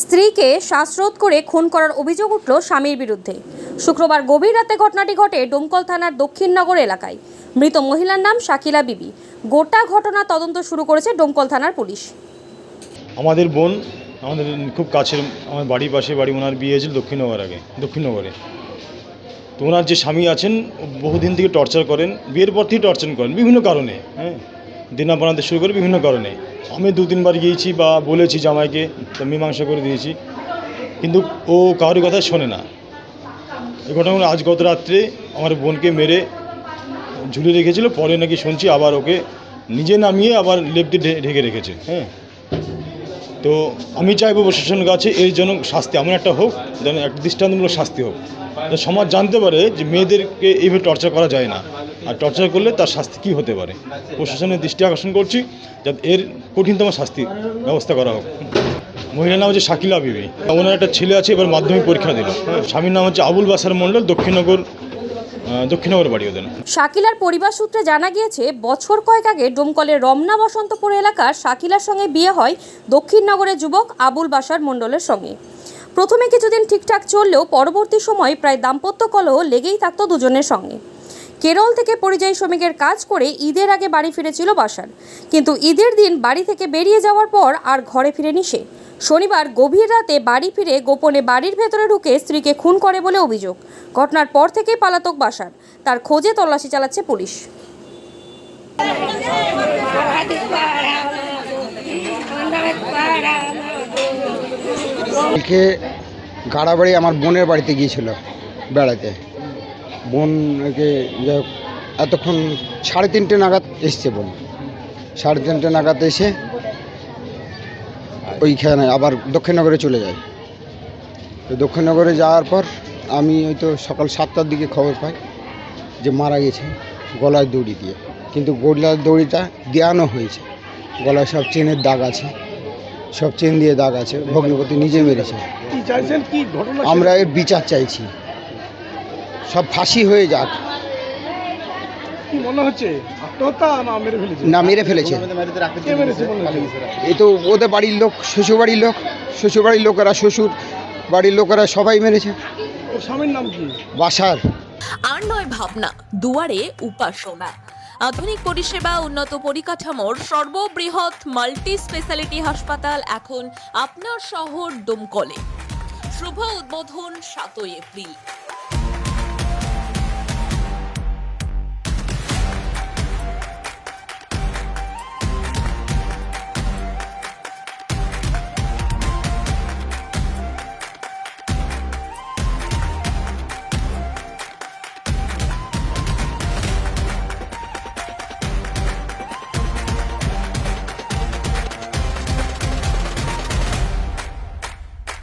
স্ত্রীকে শ্বাসরোধ করে খুন করার অভিযোগ উঠল স্বামীর বিরুদ্ধে। শুক্রবার গভীর রাতে ঘটনাটি ঘটে ডোমকল থানার দক্ষিণনগর এলাকায়। মৃত মহিলার নাম শাকিলা বিবি। গোটা ঘটনা তদন্ত শুরু করেছে ডোমকল থানার পুলিশ। আমাদের বোন আমাদের খুব কাছের আমার বাড়ির পাশে বাড়ি ওনার বিয়ে হয়েছিল দক্ষিণনগর আগে দক্ষিণনগরে। তো ওনার যে স্বামী আছেন বহুদিন থেকে টর্চার করেন বিয়ের পর থেকে টর্চার করেন বিভিন্ন কারণে। হ্যাঁ। দিনা বানাতে শুরু করে বিভিন্ন কারণে। আমি দু তিনবার গিয়েছি বা বলেছি জামাইকে মীমাংসা করে দিয়েছি। কিন্তু ও কারোর কথা শোনে না। এই ঘটনা আজ গত রাত্রে আমার বোনকে মেরে ঝুলিয়ে রেখেছিল, পরে নাকি শুনছি আবার ওকে নিজে নামিয়ে আবার লেপ দিয়ে ঢে- ঢেকে রেখেছে হ্যাঁ। তো আমি চাইব প্রশাসনের কাছে এর জন্য শাস্তি, এমন একটা হোক, যেন একটা দৃষ্টান্তমূলক শাস্তি হোক। সমাজ জানতে পারে যে মেয়েদেরকে এইভাবে টর্চার করা যায় না। আর টর্চার করলে তার শাস্তি কী হতে পারে? প্রশাসনের দৃষ্টি আকর্ষণ করছি, যাতে এর কঠিনতম শাস্তি ব্যবস্থা করা হোক। মহিলার নাম হচ্ছে শাকিলা বিবি। ওনার একটা ছেলে আছে, এবার মাধ্যমিক পরীক্ষা দিল। স্বামীর নাম হচ্ছে আবুল বাসার মণ্ডল, দক্ষিণনগর দক্ষিণনগর বাড়ি ওদের শাকিলার পরিবার সূত্রে জানা গিয়েছে, বছর কয়েক আগে ডোমকলের রমনা বসন্তপুর এলাকার শাকিলার সঙ্গে বিয়ে হয় দক্ষিণনগরের যুবক আবুল বাসার মণ্ডলের সঙ্গে। প্রথমে কিছুদিন ঠিকঠাক চললেও পরবর্তী সময় প্রায় দাম্পত্য কলহ লেগেই থাকতো দুজনের সঙ্গে। কেরল থেকে পরিযায়ী শ্রমিকের কাজ করে ঈদের আগে বাড়ি ফিরেছিল বাসার। কিন্তু ঈদের দিন বাড়ি থেকে বেরিয়ে যাওয়ার পর আর ঘরে ফিরেনি সে। শনিবার গভীর রাতে বাড়ি ফিরে গোপনে বাড়ির ভেতরে ঢুকে স্ত্রীকে খুন করে বলে অভিযোগ। ঘটনার পর থেকেই পালাতক বাসার। তার খোঁজে তল্লাশি চালাচ্ছে পুলিশ। গাড়াবাড়ি আমার বোনের বাড়িতে গিয়েছিল বেড়াতে। বোন একে যাই এতক্ষণ সাড়ে তিনটে নাগাদ এসছে বোন। সাড়ে তিনটে নাগাদ এসে ওইখানে আবার দক্ষিণনগরে চলে যায়। তো দক্ষিণনগরে যাওয়ার পর আমি ওই তো সকাল সাতটার দিকে খবর পাই যে মারা গেছে গলায় দড়ি দিয়ে। কিন্তু গলার দড়িটা দেওয়ানো হয়েছে। গলায় সব চেনের দাগ আছে সব চেন দিয়ে দাগ আছে ভগ্নপতি নিজে মেরেছে। আমরা এর বিচার চাইছি। সব ফাঁসি হয়ে যাক। কি মনে হচ্ছে? আত্মহত্যা না মেরে ফেলেছে? না মেরে ফেলেছে। কে মেরেছে মনে হচ্ছে এ তো ওদের বাড়ির লোক শ্বশুর বাড়ির লোক শ্বশুর বাড়ির লোকেরা শ্বশুর বাড়ির লোকেরা সবাই মেরেছে। ওর স্বামীর নাম কি? বাসার। আর নয় ভাবনা দুয়ারে উপাসনা। আধুনিক পরিষেবা উন্নত পরিকাঠামোর সর্ববৃহৎ মাল্টি স্পেশালিটি হাসপাতাল এখন আপনার শহর ডোমকলে শুভ উদ্বোধন সাতই এপ্রিল।